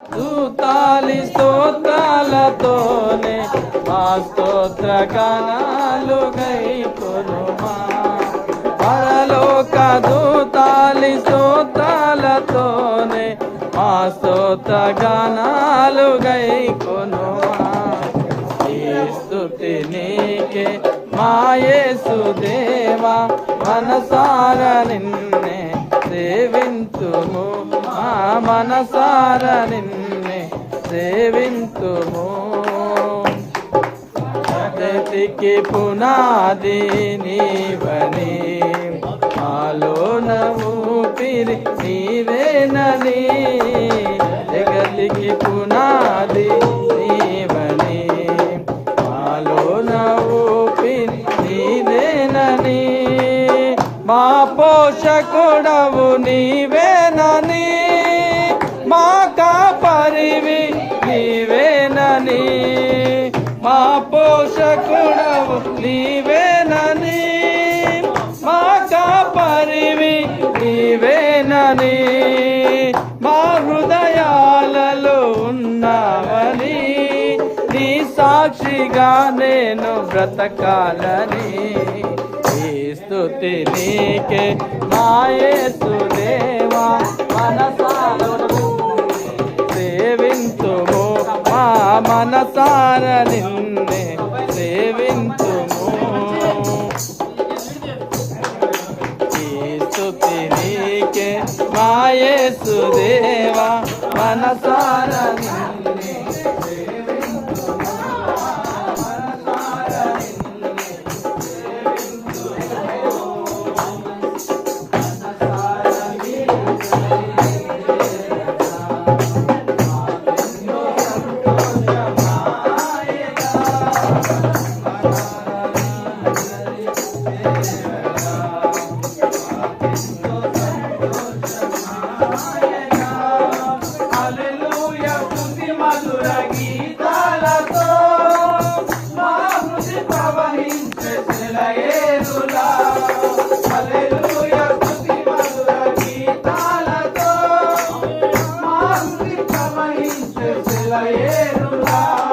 దూతాలి స్తోత్రాలతోనే మా స్తోత్ర గానాలు గైకొనుమా. పరలోక దూతాలి స్తోత్రాలతోనే మా స్తోత్ర గానాలు గైకొనుమా. ఈ నీకే మాయేసు దేవా మనసార నిన్నే సేవింతుము మనసార నిన్నే సేవింతుము. జగతికి పునాది నీవని మాలోన ఊపిరి నీవేనని జగతికి పునాది నీవని మాలోన ఊపిరి నీవేనని మా పోషకుడవు నీవేనని పోషకుడవు నీవేనని మా కాపరివి నీవేనని మా హృదయాలలో ఉన్నావని నీ? సాక్షిగా నేను బ్రతకాలని స్థుతి నీకే మాయే మనసార నిన్నే సేవింతుము ఈ స్తుతి నీకే మాయేసు దేవా మనసార Rasulullah